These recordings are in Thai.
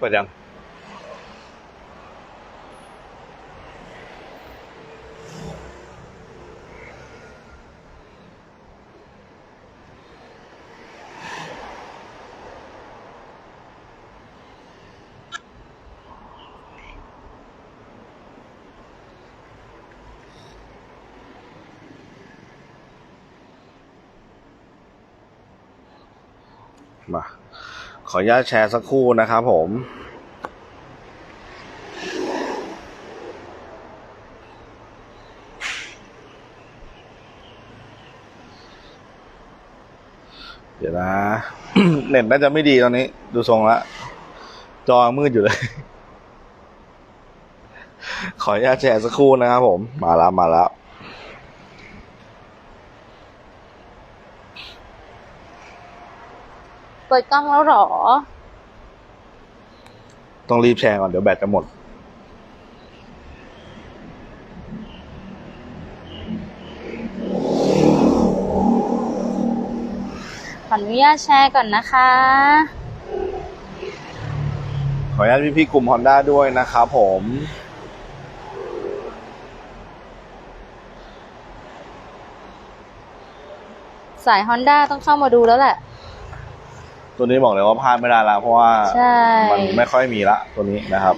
เปิ ขออนุญาตแชร์สักครู่นะครับผมเดี๋ยวนะ เน็ตน่าจะไม่ดีตอนนี้ ดูทรงละจอมืดอยู่เลย ขออนุญาตแชร์สักครู่นะครับผม มาแล้วมาแล้ว เปิดกล้องแล้วเหรอ ต้องรีบแชร์ก่อนเดี๋ยวแบตจะหมด ขออนุญาตแชร์ก่อนนะคะ ขออนุญาตพี่ๆกลุ่ม Honda ด้วยนะครับผมสาย Honda ต้องเข้ามาดูแล้วแหละ ตัวนี้บอกเลยว่าพลาดไม่ได้ละเพราะว่าใช่ มันไม่ค่อยมีละตัวนี้นะครับ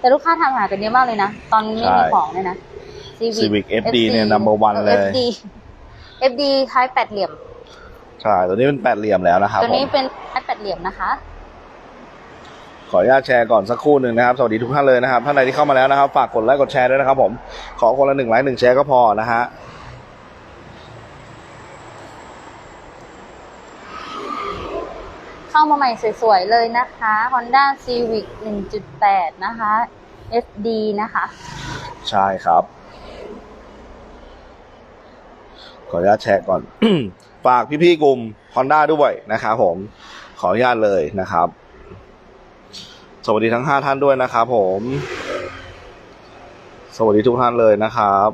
แต่ลูกค้าทำหากันเยอะมากเลยนะ ตอนนี้ไม่มีใช่ของเลยนะ Civic FD เนี่ย number one เลย FD FD ท้ายแปดเหลี่ยม ใช่ตัวนี้เป็นแปดเหลี่ยมแล้วนะครับตัวผนี้มเป็นท้ายแปดเหลี่ยมนะคะ ขออนุญาตแชร์ก่อนสักครู่หนึ่งนะครับ สวัสดีทุกท่านเลยนะครับ ท่านใดที่เข้ามาแล้วนะครับ ฝากกดไลค์กดแชร์ด้วยนะครับผม ขอคนละหนึ่งไลค์หนึ่งแชร์ก็พอนะฮะ เข้า มาใหม่สวยๆเลยนะคะ Honda Civic 1.8 นะคะ FD นะคะ ใช่ครับ ขออนุญาตแชร์ก่อน ฝากพี่ๆกลุ่ม Honda ด้วยนะครับผม ขออนุญาตเลยนะครับ สวัสดีทั้งห้าท่านด้วยนะครับผม สวัสดีทุกท่านเลยนะครับ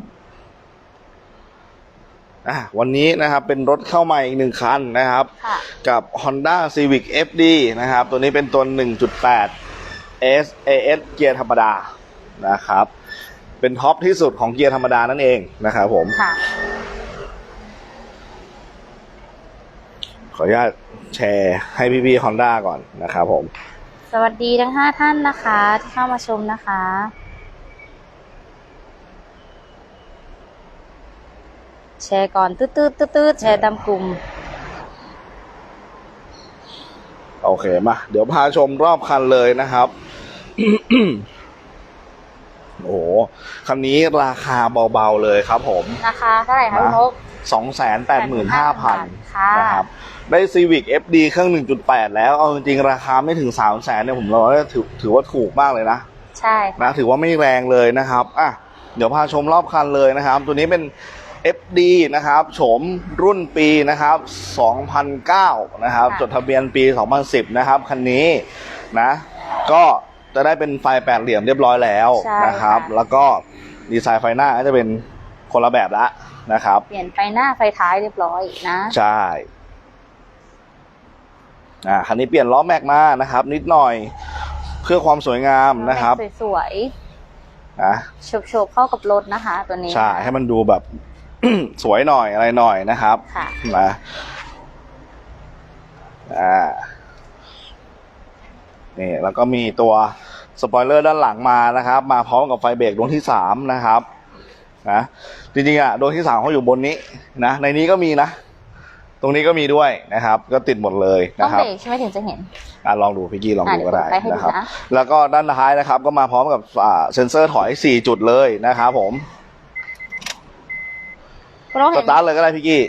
อะวันนี้นะครับเป็นรถเข้าใหม่อีกหนึ่งคันนะครับ ค่ะ กับ Honda Civic FD นะครับ ตัวนี้เป็นตัว 1.8 SAS เกียร์ธรรมดานะครับ เป็นท็อปที่สุดของเกียร์ธรรมดานั่นเองนะครับผม ค่ะ ขออนุญาตแชร์ให้พี่ๆ Honda ก่อนนะครับผม สวัสดีทั้งห้าท่านนะคะ ที่เข้ามาชมนะคะ แชร์ก่อนตืดตืดตืดตืดแชร์ตามกลุ่ม โอเคมาเดี๋ยวพาชมรอบคันเลยนะครับ โอ้โหคันนี้ราคาเบาๆเลยครับผม ราคาเท่าไหร่คะพี่นกสองแสนแปดหมื่นห้าพันค่ะนะครับ ได้ Civic FD เครื่อง 1.8 แล้ว เอาจริงๆ ราคาไม่ถึง3 0 0แสนเนี่ยผมว่าถือถือว่าถูกมากเลยนะ ใช่ค่ะนะ ถือว่าไม่แรงเลยนะครับ อะ เดี๋ยวพาชมรอบคันเลยนะครับ ตัวนี้เป็น FD นะครับโฉมรุ่นปีนะครับ 2009 นะครับค่ะจดทะเบียนปี 2010 นะครับ คันนี้นะ ก็จะได้เป็นไฟแปดเหลี่ยมเรียบร้อยแล้วใช่นะครับค่ะแล้วก็ดีไซน์ไฟหน้าก็จะเป็นคนละแบบละนะครับ เปลี่ยนไฟหน้าไฟท้ายเรียบร้อยนะ ใช่อ่าคันนี้เปลี่ยนล้อแม็กมานะครับ นิดหน่อยเพื่อความสวยงามนะครับ สวยนะๆโฉบๆเข้ากับรถนะคะ ตัวนี้ ใช่ ให้มันดูแบบ สวยหน่อยอะไรหน่อยนะครับค่ะ นะอ่านี่แล้วก็มีตัวสปอยเลอร์ด้านหลังมานะครับ มาพร้อมกับไฟเบรกดวงที่สามนะครับนะจริงๆอะดวงที่สามเขาอยู่บนนี้นะในนี้ก็มีนะ ตรงนี้ก็มีด้วยนะครับ ก็ติดหมดเลยต้องนะครับ เบรกใช่ไหมถึงจะเห็น อะลองดูพี่กี้ลองดูอะก็ได้เดี๋ยวผมไปให้ดูนะครับนะ แล้วก็ด้านท้ายนะครับ ก็มาพร้อมกับอ่าเซ็นเซอร์ถอย 4 จุดเลยนะครับผม คุณนกสเห็นตาร์ทเลยก็ได้พี่กี้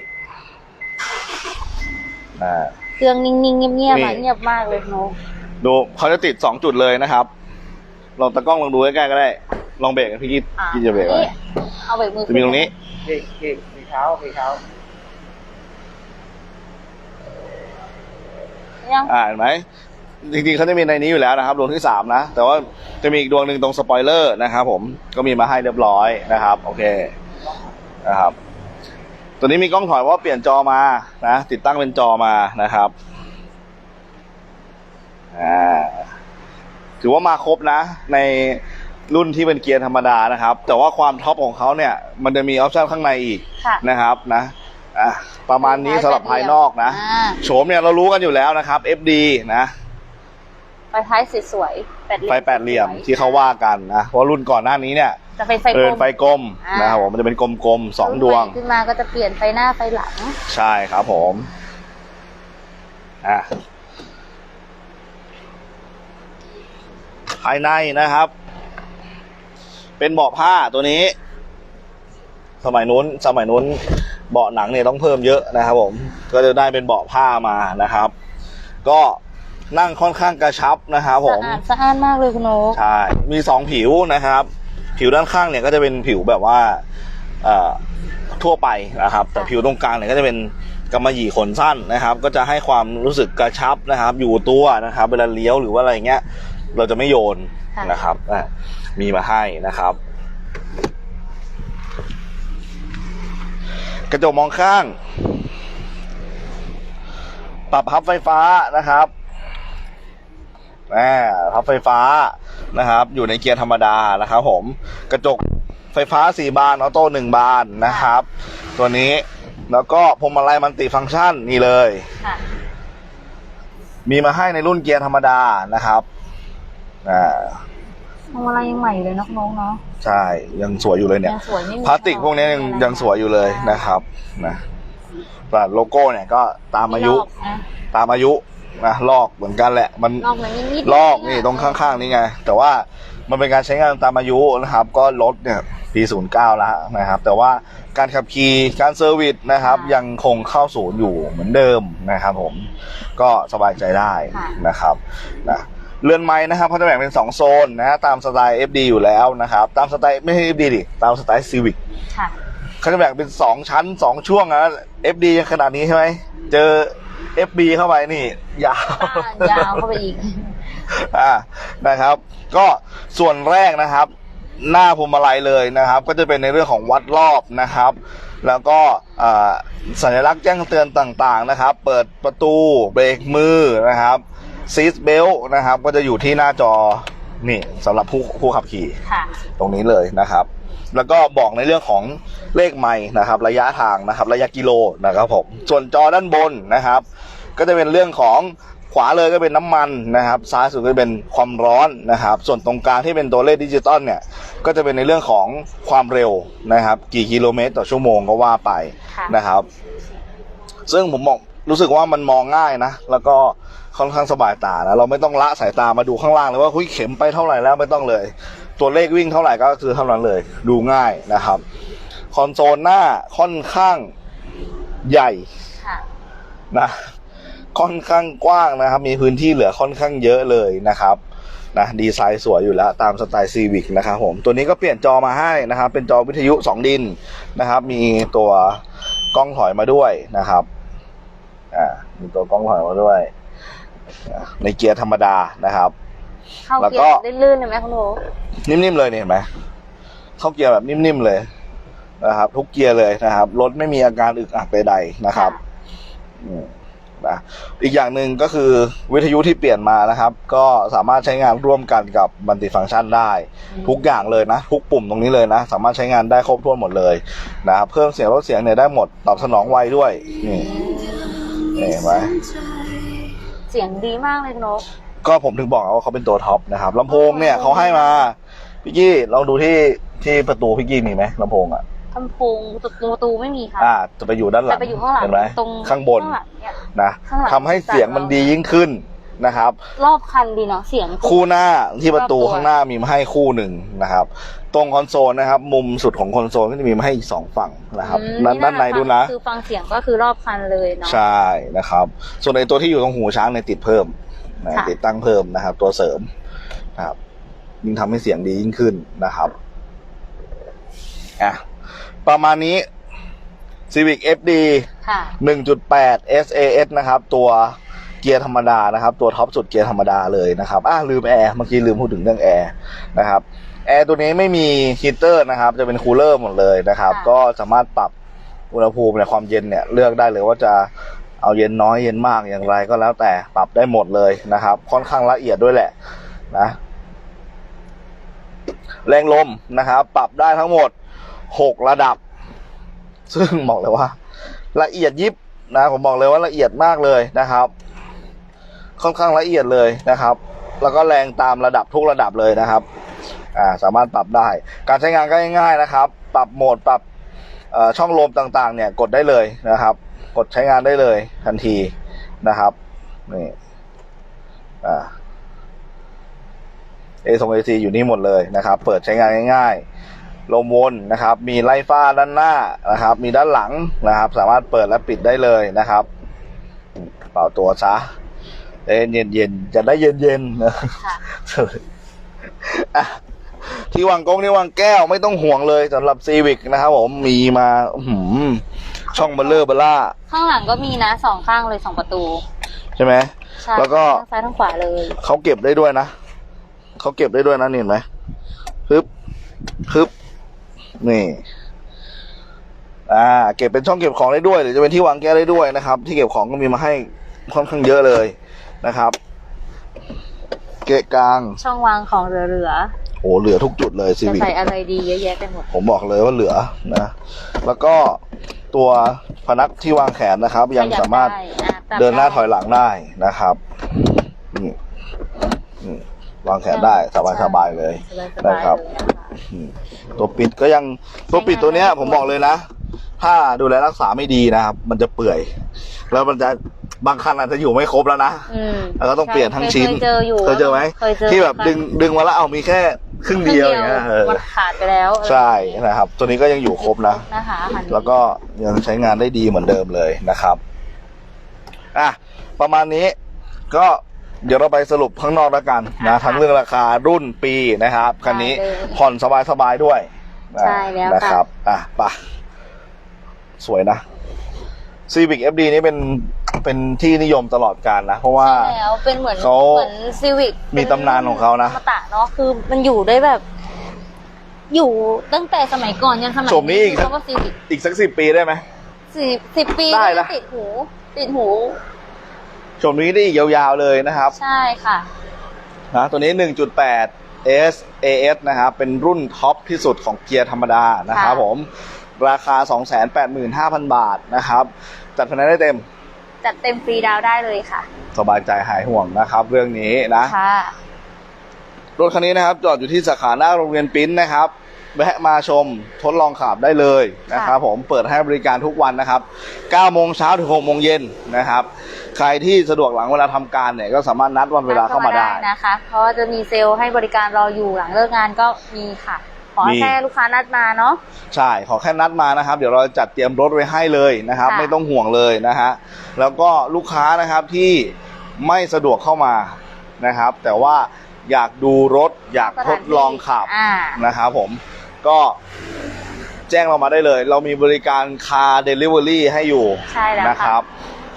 อ่า เครื่องนิ่งๆเงียบๆอะนี่ เงียบมากเลยนกดูเขาจะติด2จุดเลยนะครับ ลองตะกล้องลองดูใกล้ๆก็ได้ ลองเบรกพี่กี้อะพี่จะเบรกไว้นี่เอาเบรกมือจะมีตรงนี้ เบรกเบรกเบรกเท้าเบรกเท้ายังอ่าเห็นไหมจริงๆเขาจะมีในนี้อยู่แล้วนะครับดวงที่สามนะแต่ว่าจะมีอีกดวงหนึ่งตรงสปอยเลอร์นะครับผมก็มีมาให้เรียบร้อยนะครับ โอเคนะครับ ตัวนี้มีกล้องถอยเพราะว่าเปลี่ยนจอมานะติดตั้งเป็นจอมานะครับอ่าถือว่ามาครบนะ ในรุ่นที่เป็นเกียร์ธรรมดานะครับ แต่ว่าความท็อปของเขาเนี่ย มันจะมีออปชั่นข้างในอีกค่ะนะครับนะอะประมาณนี้สำหรับภายนอกนะอ่า โฉมเนี่ยเรารู้กันอยู่แล้วนะครับ FD นะไฟท้ายสวยๆแปดเหลี่ยมไฟแปดเหลี่ยมที่เขาว่ากันนะเพราะรุ่นก่อนหน้านี้เนี่ย จะเป็นไฟเดิกลนมไฟกลมอ่านนะครับผมมันจะเป็นกลมๆสองดวงรุ่นใหม่ขึ้นมาก็จะเปลี่ยนไฟหน้าไฟหลัง ใช่ครับผมอะภายในนะครับ เป็นเบาะผ้าตัวนี้ สมัยนู้นสมัยนู้นเบาะหนังเนี่ยต้องเพิ่มเยอะนะครับผม ก็จะได้เป็นเบาะผ้ามานะครับ ก็นั่งค่อนข้างกระชับนะครับผสะมอาดสะอ้านมากเลยคุณโอ๊คใช่ มีสองผิวนะครับ ผิวด้านข้างเนี่ยก็จะเป็นผิวแบบว่าเอ่อทั่วไปนะครับ แต่ผิวตรงกลางเนี่ยก็จะเป็นกำมะหยี่ขนสั้นนะครับ ก็จะให้ความรู้สึกกระชับนะครับ อยู่ตัวนะครับ เวลาเลี้ยวหรือว่าอะไรเงี้ย เราจะไม่โยนนะครับอะมีมาให้นะครับ กระจกมองข้าง ปรับพับไฟฟ้านะครับอ่าพับไฟฟ้า นะครับ อยู่ในเกียร์ธรรมดานะครับผมกระจกไฟฟ้าสี่บานออโต้หนึ่งบานนะครับ ตัวนี้แล้วก็พวงมาลัยมันติฟังก์ชันนี่เลย ค่ะ มีมาให้ในรุ่นเกียร์ธรรมดานะครับอ่าทำอะไรยังใหม่อยู่เลยเนอะคุณโอ๊คเนาะ ใช่ยังสวยอยู่เลยเนี่ย ยังสวยไม่มีพลาสติกพวกนี้ยังยังสวยอยู่เลยนะครับนะแต่โลโก้เนี่ยก็ตามอายุลอกนะ ตามอายุ นะลอกเหมือนกันแหละ มันลอกมันนิดๆลอกนี่ตรงข้างๆนี่ไง แต่ว่ามันเป็นการใช้งานตามอายุนะครับ ก็ลดเนี่ยปี09แล้วนะครับ แต่ว่าการขับขี่การเซอร์วิสนะครับยังคงเข้าศูนย์อยู่เหมือนเดิมนะครับผมก็สบายใจได้นะครับนะเรือนไม้นะครับเขาจะแบ่งเป็น2โซนนะตามสไตล์ FD อยู่แล้วนะครับ ตามสไตล์ไม่ใช่ FD ดิตามสไตล์ Civic ค่ะ เขาจะแบ่งเป็น 2 ชั้น 2 ช่วงนะ FD ยังขนาดนี้ใช่ไหม เจอ FB เข้าไปนี่ ยาวอ่ายาวเข้าไปอีก อ่านะครับ ก็ส่วนแรกนะครับ หน้าพวงมาลัยเลยนะครับ ก็จะเป็นในเรื่องของวัดรอบนะครับ แล้วก็อ่าสัญลักษณ์แจ้งเตือนต่างๆนะครับ เปิดประตูเบรกมือนะครับซีทเบลนะครับ ก็จะอยู่ที่หน้าจอนี่สำหรับผู้ผู้ขับขี่ค่ะตรงนี้เลยนะครับ แล้วก็บอกในเรื่องของ เลขไมล์นะครับ ระยะทางนะครับ ระยะกิโลนะครับผมส่วนจอด้านบนนะครับ ก็จะเป็นเรื่องของขวาเลยก็เป็นน้ำมันนะครับ ซ้ายสุดก็เป็นความร้อนนะครับ ส่วนตรงกลางที่เป็นตัวเลขดิจิตอลเนี่ย ก็จะเป็นในเรื่องของความเร็วนะครับ กี่กิโลเมตรต่อชั่วโมงก็ว่าไปนะครับ ซึ่งผมบอกรู้สึกว่ามันมองง่ายนะ แล้วก็ค่อนข้างสบายตานะเราไม่ต้องละสายตามาดูข้างล่างเลยว่าคุยเข็มไปเท่าไหร่แล้วไม่ต้องเลย ตัวเลขวิ่งเท่าไหร่ก็คือเท่านั้นเลย ดูง่ายนะครับ คอนโซลหน้าค่อนข้างใหญ่ค่ะนะค่อนข้างกว้างนะครับ มีพื้นที่เหลือค่อนข้างเยอะเลยนะครับนะดีไซน์สวยอยู่แล้วตามสไตล์ซีวิกนะครับผมตัวนี้ก็เปลี่ยนจอมาให้นะครับ เป็นจอวิทยุ 2 ดินนะครับ มีตัวกล้องถอยมาด้วยนะครับอ่ามีตัวกล้องถอยมาด้วยอ่าในเกียร์ธรรมดานะครับเข้าแล้วเกีก็ยร์ลื่นๆเลยไหมคุณโอ๊คนิ่มๆเลยเนี่ยเห็นไหมเข้าเกียร์แบบนิ่มๆเลย นะครับ ทุกเกียร์เลยนะครับรถไม่มีอาการอึกอักใดๆนะครับอืมนะอีกอย่างหนึ่งก็คือวิทยุที่เปลี่ยนมานะครับ ก็สามารถใช้งานร่วมกันกับมัลติฟังก์ชันได้ ทุกอย่างเลยนะ ทุกปุ่มตรงนี้เลยนะ สามารถใช้งานได้ครบถ้วนหมดเลยนะครับเพิ่มเสียงลดเสียงเนี่ยได้หมดตอบสนองไวด้วยนี่นี่เห็นไหมเสียงดีมากเลยคุณโอ๊คก็ผมถึงบอกว่าเขาเป็นตัวท็อปนะครับลำโพงเนี่ยเขาให้มาพี่กี้ลองดูที่ที่ประตูพี่กี้มีไหมลำโพงอะ ลำโพงประตูประตูไม่มีค่ะอ่าจะไปอยู่ด้านหลัแต่งไปอยู่ข้างหลังเห็นไหมตรงข้างบนข้างหลังเนี่ยนะข้างหลังทำให้เสียงมันดียิ่งขึ้นนะครับ รอบคันดีเนาะเสียงคู่หน้าที่ประตูรอบตัวข้างหน้ามีมาให้คู่หนึ่งนะครับ ตรงคอนโซลนะครับ มุมสุดของคอนโซลก็จะมีมาให้อีกสองฝั่งนะครับอืมด้านด้านในดูนะคือฟังเสียงก็คือรอบคันเลยเนาะใช่นะครับ ส่วนในตัวที่อยู่ตรงหูช้างเนี่ยติดเพิ่มนะค่ะติดตั้งเพิ่มนะครับ ตัวเสริมนะครับยิ่งทำให้เสียงดียิ่งขึ้นนะครับอะ ประมาณนี้ Civic FD ค่ะ 1.8 SAS นะครับ ตัวเกียร์ธรรมดานะครับ ตัวท็อปสุดเกียร์ธรรมดาเลยนะครับอะลืมแอร์เมื่อกี้ลืมพูดถึงเรื่องแอร์นะครับแอร์ตัวนี้ไม่มีฮีเตอร์นะครับ จะเป็นคูลเลอร์หมดเลยนะครับ ค่ะ ก็สามารถปรับอุณหภูมิในความเย็นเนี่ยเลือกได้เลยว่าจะเอาเย็นน้อยเย็นมากอย่างไรก็แล้วแต่ปรับได้หมดเลยนะครับ ค่อนข้างละเอียดด้วยแหละนะ แรงลมนะครับ ปรับได้ทั้งหมด หกระดับ ซึ่งบอกเลยว่า ละเอียดยิบนะผมบอกเลยว่าละเอียดมากเลยนะครับ ค่อนข้างละเอียดเลยนะครับ แล้วก็แรงตามระดับทุกระดับเลยนะครับอ่าสามารถปรับได้ การใช้งานก็ง่ายๆนะครับ ปรับโหมดปรับช่องลมต่างๆ เนี่ยกดได้เลยนะครับ กดใช้งานได้เลยทันทีนะครับนี่อ่าเอทรงเอซีอยู่นี่หมดเลยนะครับ เปิดใช้งานง่าย ลมวนนะครับ มีไล่ฟ้าด้านหน้านะครับ มีด้านหลังนะครับ สามารถเปิดและปิดได้เลยนะครับเป่าตัวซะเย็นเย็นๆจะได้เย็นเย็นๆนะค่ะอะที่วางกงที่วางแก้วไม่ต้องห่วงเลยสำหรับซีวิกนะครับผมมีมาอื้อหือช่องเบลเลอร์เบลล่า ข้างหลังก็มีนะสองข้างเลยสองประตู ใช่ไหมใช่แล้วก็ทั้งซ้ายทั้งขวาเลยเขาเก็บได้ด้วยนะเขาเก็บได้ด้วยนะนี่เห็นไหมฮึบฮึบ นี่อ่าเก็บเป็นช่องเก็บของได้ด้วย หรือจะเป็นที่วางแก้วได้ด้วยนะครับ ที่เก็บของก็มีมาให้ค่อนข้างเยอะเลยนะครับ เกะกลาง ช่องวางของเหลือโอ้เหลือทุกจุดเลยๆซีจะวิกใส่อะไรดีเยอะแยะไปหมด ผมบอกเลยว่าเหลือนะ แล้วก็ตัวพนักที่วางแขนนะครับ ยังขบสามารถได้อะปรับเดินหน้าไถอยหลังได้นะครับนี่นี่วางแขนได้สบายสบายๆเลย สบายๆนะครับเลยนะคะอืม ตัวปิดก็ยังตัวปิดตัวเนี้ย ผมบอกเลยนะ ถ้าดูแลรักษาไม่ดีนะครับ มันจะเปื่อย แล้วมันจะบางคันอาจจะอยู่ไม่ครบแล้วนะอืมแล้วก็ต้องเปลี่ยนทั้งชิ้นเคยเจออยู่เคยเจอไหมเคยเจอที่แบบค่ะดึงดึงมาแล้วเอามีแค่ครึ่งเดียวอย่างเงี้ยเออมันขาดไปแล้ว ใช่นะครับ ตัวนี้ก็ยังอยู่ครบนะนะคะหันแล้วก็ยังใช้งานได้ดีเหมือนเดิมเลยนะครับ อะประมาณนี้ก็ เดี๋ยวเราไปสรุปข้างนอกแล้วกันนะทั้งเรื่องราคารุ่นปีนะครับคันนี้ผ่อนสบายๆด้วยใช่แล้วนะคค่ะรับอะไปะสวยนะ Civic FD นี่เป็นเป็นที่นิยมตลอดการนะ เพราะว่าใช่แล้วเป็นเหมือนเขาเหมือนซีวิกมีตำนานของเขานะมตะเนาะคือมันอยู่ได้แบบ อยู่ตั้งแต่สมัยก่อนยันสมัยชมนี้อีกคือคำว่าซีวิกอีกสักสิบปีได้ไหมสิบสิบปีได้ก็นะติดหู ติดหู ชมนี้ได้อีกยาวๆเลยนะครับ ใช่ค่ะนะตัวนี้ 1.8 S AS นะครับ เป็นรุ่นท็อปที่สุดของเกียร์ธรรมดานะครับค่ะผม ราคา 285,000 บาทนะครับ จัดภายในได้เต็ม จัดเต็มฟรีดาวน์ได้เลยค่ะ สบายใจหายห่วงนะครับเรื่องนี้นะค่ะรถคันนี้นะครับ จอดอยู่ที่สาขาหน้าโรงเรียนปิ้นนะครับ แวะมาชมทดลองขับได้เลยนะครับผมเปิดให้บริการทุกวันนะครับ9โมงเช้าถึง6โมงเย็นนะครับใครที่สะดวกหลังเวลาทำการเนี่ยก็สามารถนัดวันเวลาเข้ามาได้นะคะ เพราะว่าจะมีเซลล์ให้บริการรออยู่หลังเลิกงานก็มีค่ะขอมีแค่ลูกค้านัดมาเนาะใช่ขอแค่นัดมานะครับ เดี๋ยวเราจัดเตรียมรถไว้ให้เลยนะครับค่ะไม่ต้องห่วงเลยนะฮะแล้วก็ลูกค้านะครับที่ไม่สะดวกเข้ามานะครับ แต่ว่าอยากดูรถอยากทดลองขับอ่านะครับผม ก็แจ้งเรามาได้เลย เรามีบริการคาร์เดลิเวอรี่ให้อยู่ใช่แล้วนะคค่ะรับ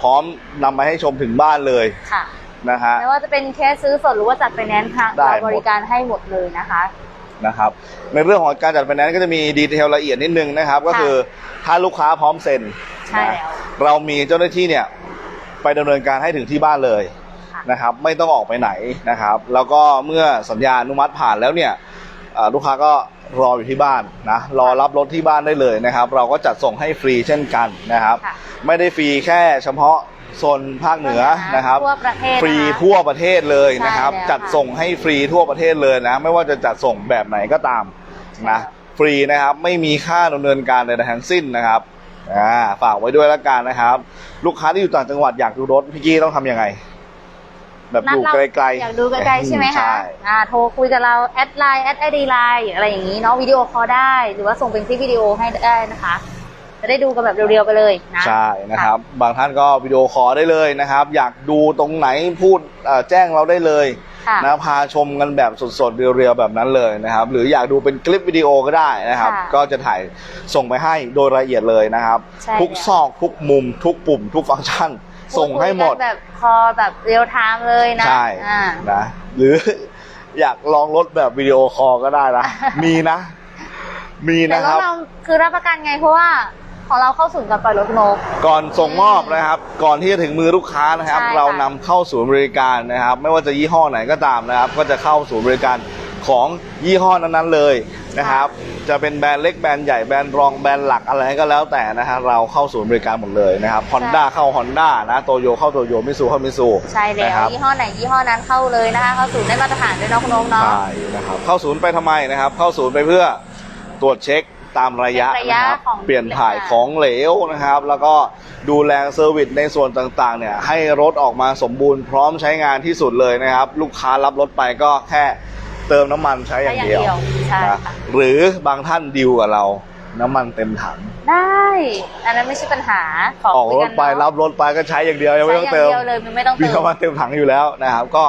พร้อมนำมาให้ชมถึงบ้านเลยค่ะ นะฮะ ไม่ว่าจะเป็นแค่ซื้อสดหรือว่าจัดไฟแนนซ์ค่ะได้หมดเราบริการให้หมดเลยนะคะ นะครับในเรื่องของการจัดไฟแนนซ์ก็จะมีดีเทลละเอียดนิดนึงนะครับ ก็คือถ้าลูกค้าพร้อมเซ็นใช่นะแล้วเรามีเจ้าหน้าที่เนี่ยไปดำเนินการให้ถึงที่บ้านเลยค่ะ นะครับ ไม่ต้องออกไปไหนนะครับ แล้วก็เมื่อสัญญาอนุมัติผ่านแล้วเนี่ยเอ่อ ลูกค้าก็รออยู่ที่บ้านนะรอรับรถที่บ้านได้เลยนะครับ เราก็จัดส่งให้ฟรีเช่นกันนะครับค่ะไม่ได้ฟรีแค่เฉพาะโซนภาคเหนือนะครับทั่วประเทศฟรีนะคะทั่วประเทศเลยนะครับใช่แล้วจัดส่งให้ฟรีทั่วประเทศเลยนะ ไม่ว่าจะจัดส่งแบบไหนก็ตามนะฟรีนะครับไม่มีค่าดำเนินการใดๆทั้งสิ้นนะครับอ่าฝากไว้ด้วยแล้วกันนะครับ ลูกค้าที่อยู่ต่างจังหวัดอยากดูรถพี่กี้ต้องทำยังไง แบบนัดอยู่เราไกลๆอยากดูไกลๆใช่ไหมคะใช่ อ่าโทรคุยกับเราแอดไลน์แอดไอดีไลน์อะไรอย่างนี้เนาะวิดีโอคอลได้ หรือว่าส่งเป็นคลิปวิดีโอให้ได้นะคะ จะได้ดูกันแบบเรียวๆไปเลยนะ ใช่นะครับ บางท่านก็วิดีโอคอลได้เลยนะครับ อยากดูตรงไหนพูดเอ่อแจ้งเราได้เลยค่ะนะพาชมกันแบบสดๆ เรียวๆ แบบนั้นเลยนะครับ หรืออยากดูเป็นคลิปวิดีโอก็ได้นะครับ ค่ะก็จะถ่ายส่งไปให้โดยละเอียดเลยนะครับ ใช่ทุกแล้ว ซอกทุกมุมทุกปุ่ม ทุกฟังก์ชัน ส่งให้หมดพูคุยกันแบบคอแบบเรียลไทม์เลยนะใช่อ่านะหรืออยากลองรถแบบวิดีโอคอลก็ได้นะ มีนะ มีแต่นะคว่ารับ เราคือรับประกันไงเพราะว่าของเราเข้าศูนย์กับปล่อยรถคุณโนก ก่อนส่งมอบนะครับ ก่อนที่จะถึงมือลูกค้านะครับ ใช่ค่ะ เรานำเข้าศูนย์บริการนะครับ ไม่ว่าจะยี่ห้อไหนก็ตามนะครับ ก็จะเข้าศูนย์บริการของยี่ห้อนั้นๆเลยนะครับ จะเป็นแบรนด์เล็กแบรนด์ใหญ่แบรนด์รองแบรนด์หลักอะไรก็แล้วแต่นะฮะเราเข้าศูนย์บริการหมดเลยนะครับฮอนด้าเข้าฮอนด้านะโตโยเข้าโตโยมิซูเข้ามิซูใช่แล้วนะครับ ยี่ห้อไหนยี่ห้อนั้นเข้าเลยนะคะ เข้าสู่ได้มาตรฐานด้วยเนาะคุณโอมเนาะ ใช่นะครับเข้าศูนย์ไปทำไมนะครับ เข้าศูนย์ไปเพื่อตรวจเช็คตามระยะเช็คระยะนะครับของเปลี่ยนถ่ายของเหลวนะครับ แล้วก็ดูแลเซอร์วิสในส่วนต่างๆเนี่ยให้รถออกมาสมบูรณ์พร้อมใช้งานที่สุดเลยนะครับ ลูกค้ารับรถไปก็แค่ เติมน้ำมันใช้อย่างเดียวใช้อย่างเดียวใช่นะค่ะหรือบางท่านดิวกับเรา น้ำมันเต็มถัง ได้ อันนั้นไม่ใช่ปัญหาขอออกคุยรกัถนไปเนาะรับรถไปก็ใช้อย่างเดียวยังไม่ใช้ต้องอย่างเติมเดียวเลยไม่ต้องมีเติมน้ำมันเต็มถังอยู่แล้วนะครับ ก็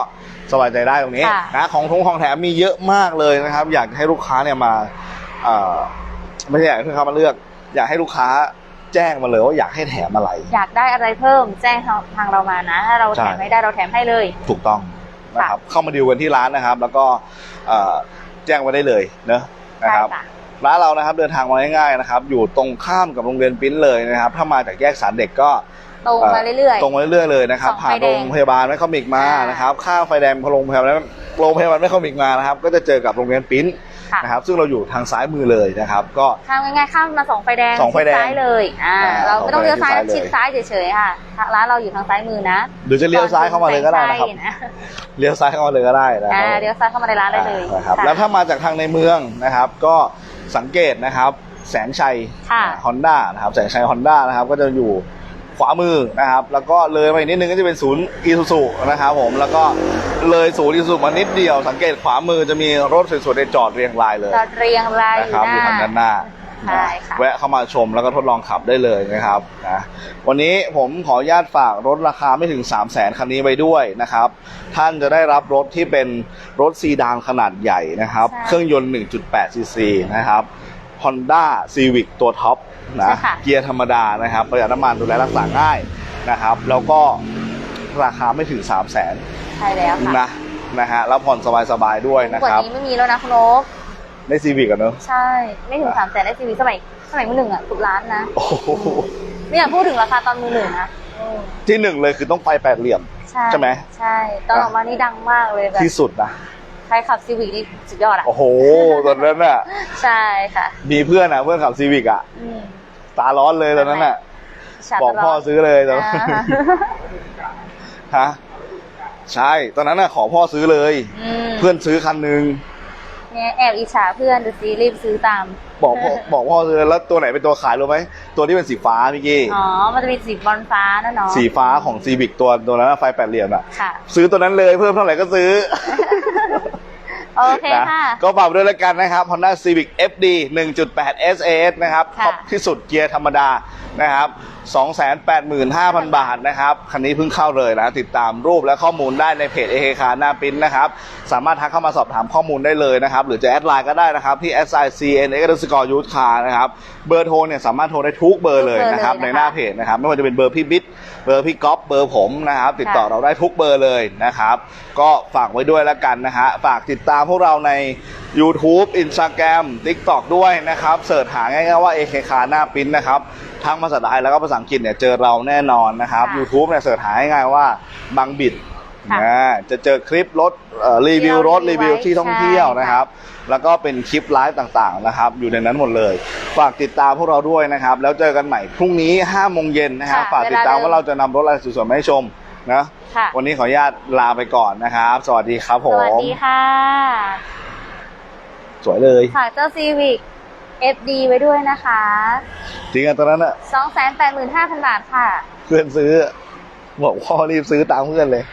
สบายใจได้ตรงนี้ค่ะนะของทงของแถมมีเยอะมากเลยนะครับ อยากให้ลูกค้าเนี่ยมาเอ่อไม่ใช่อยากให้ลูกค้ามาเลือก อยากให้ลูกค้าแจ้งมาเลยว่าอยากให้แถมอะไร อยากได้อะไรเพิ่มแจ้งทางเรามานะ ถ้าเราใช่แถมไม่ได้เราแถมให้เลย ถูกต้อง นะครับ เข้ามาดูกันที่ร้านนะครับ แล้วก็เอ่อแจ้งมาได้เลยเนอะนะใช่ครับค่ะร้านเรานะครับเดินทางมาง่ายๆนะครับ อยู่ตรงข้ามกับโรงเรียนปิ้นเลยนะครับ ถ้ามาจากแยกสารเด็กก็ตรงมาเรื่อยๆตรงมาเรื่อยๆเลยนะครับสองไฟผ่านแดโรงงพยาบาลแม่คอมิกมาอ่านนะครับข้ามไฟแดงพอโรงพยาบาลโรงพยาบาลแม่คอมิกมานะครับ ก็จะเจอกับโรงเรียนปิ้นค่ะ นะครับซึ่งเราอยู่ทางซ้ายมือเลยนะครับ ก็ข้ามง่ายๆข้ามมาสองไฟแดงสองไฟแดงชิซ้ายเลยอ่าอ่าเราไม่ต้องเลี้ยวซ้ายสองไฟแดงชิดซ้ายเฉยๆค่ะร้านเราอยู่ทางซ้ายมือนะหรือจะเลี้ยวซ้ายเข้ามาเลยก็ได้นะครับก่อถึงแสงชัยเลี้ยวซ้ายเข้ามาเลยก็ได้นะคอ่ารับเลี้ยวซ้ายเข้ามาในร้านได้เลยอ่านะครับค่ะแล้วถ้ามาจากทางในเมืองนะครับ ก็สังเกตนะครับ แสงชัยค่ะฮอนด้านะครับแสงชัยฮอนด้านะครับก็จะอยู่ ขวามือนะครับ แล้วก็เลยมาอีกนิดนึงก็จะเป็นศูนย์อีซูซุนะครับผมแล้วก็เลยศูนย์อีซูซุมานิดเดียว สังเกตขวามือจะมีรถสวยๆในจอดเรียงรายเลยจะเรียงรายอนะยู่ครับหอยู่ทางด้านหน้าใช่ค่ะแวะเข้ามาชมแล้วก็ทดลองขับได้เลยนะครับนะวันนี้ผมขออนุญาตฝากรถราคาไม่ถึง 3 0 0แสนคันนี้ไว้ด้วยนะครับ ท่านจะได้รับรถที่เป็นรถซีดานขนาดใหญ่นะครับใช่เครื่องยนต์ 1.8ซีซีนะครับ Honda Civic ตัวท็อป นะใช่ค่ะเกียร์ธรรมดานะครับประหยัดน้ำมันดูแลรักษาง่ายนะครับ แล้วก็ราคาไม่ถึง 3 0 0แสนใช่แล้วค่ะนะนะฮะแล้วผ่อนสบายๆด้วยนะกว่าครับนี้ไม่มีแล้วนะคุณโอ๊คได้ Civic กันเนอะใช่ ไม่ถึงสามแสนได้ซีวีสมัยสมัยมือหนึ่งอะสุดล้านนะโอ้โหไม่อยากพูดถึงราคาตอนมือหนึ่งนะอืมที่หนึ่งเลยคือต้องไฟแปดเหลี่ยมใช่ใช่ไหมใช่ ตอนออกมานี่ดังมากเลยแบบที่สุดนะ ใครขับซีวิกนี่สุดยอดอะ โอ้โห ตอนนั้นน่ะ ใช่ค่ะมีเพื่อนอะเพื่อนขับซีวิกอะ อืมตาร้อนเลยตอนนั้นน่ะชัดบอกพ่อตลดซื้อเลยตอนนั้นอ่าฮะ ใช่ ตอนนั้นน่ะขอพ่อซื้อเลยอืมเพื่อนซื้อคันหนึ่ง เนี่ยแอบอิจฉาเพื่อนดูซิรีบซื้อตาม บอกพ่อบอกพ่อซื้อแล้วตัวไหนเป็นตัวขายรู้ไหมตัวที่เป็นสีฟ้าพี่กี้อ๋อ มันจะมีสีบอลฟ้านะเนาะสีฟ้าของซีวิกตัวตัวนั้นน่ะไฟแปดเหลี่ยมอะค่ะ ซื้อตัวนั้นเลยเพิ่มเท่าไหร่ก็ซื้อ โอเคนะค่ะ ก็ฝากด้วยแล้วกันนะครับ Honda Civic FD 1.8 SAS นะครับค่ะท็อปที่สุดเกียร์ธรรมดานะครับ285,000 บาทนะครับ คันนี้เพิ่งเข้าเลยนะ ติดตามรูปและข้อมูลได้ในเพจ AK คาหน้าปิ้นนะครับ สามารถทักเข้ามาสอบถามข้อมูลได้เลยนะครับ หรือจะแอดไลน์ก็ได้นะครับ ที่ s i c n x s c o r youth car นะครับ เบอร์โทรเนี่ยสามารถโทรได้ทุกเบอร์เลยนะครับทุกเบอร์เลยนะคะในหน้าเพจนะครับ ไม่ว่าจะเป็นเบอร์พี่บิ๊ก เบอร์พี่ก๊อฟเบอร์ผมนะครับ ติดต่อค่ะเราได้ทุกเบอร์เลยนะครับ ก็ฝากไว้ด้วยแล้วกันนะฮะฝากติดตามพวกเราใน YouTube Instagram TikTok ด้วยนะครับเสิร์ชหาง่ายๆว่า AK คาหน้าปิ้นนะครับทั้งภาษาไทยแล้วก็ภาษาอังกฤษเนี่ยเจอเราแน่นอนนะครับค่ะ YouTube เนี่ยเสิร์ชหาง่ายๆว่าบังบิดค่ะ นะจะเจอคลิปรถเอ่อรีวิวรถที่รีเราวิวรีวิวที่ท่องไว้เที่ยวใช่นะครับ แล้วก็เป็นคลิปไลฟ์ต่างๆนะครับ อยู่ในนั้นหมดเลย ฝากติดตามพวกเราด้วยนะครับ แล้วเจอกันใหม่พรุ่งนี้5โมงเย็นนะครับค่ะฝากติดตามเวลาเดิมว่าเราจะนำรถอะไรสวยๆมาให้ชมนะค่ะวันนี้ขออนุญาตลาไปก่อนนะครับ สวัสดีครับผสวัสมดีค่ะ สวยเลยฝากเจ้าซีวิก FD ไว้ด้วยนะคะจริงๆตอนนั้นอะ285,000บาทค่ะ เพื่อนซื้อ บอกพ่อรีบซื้อตามเพื่อนเลยใ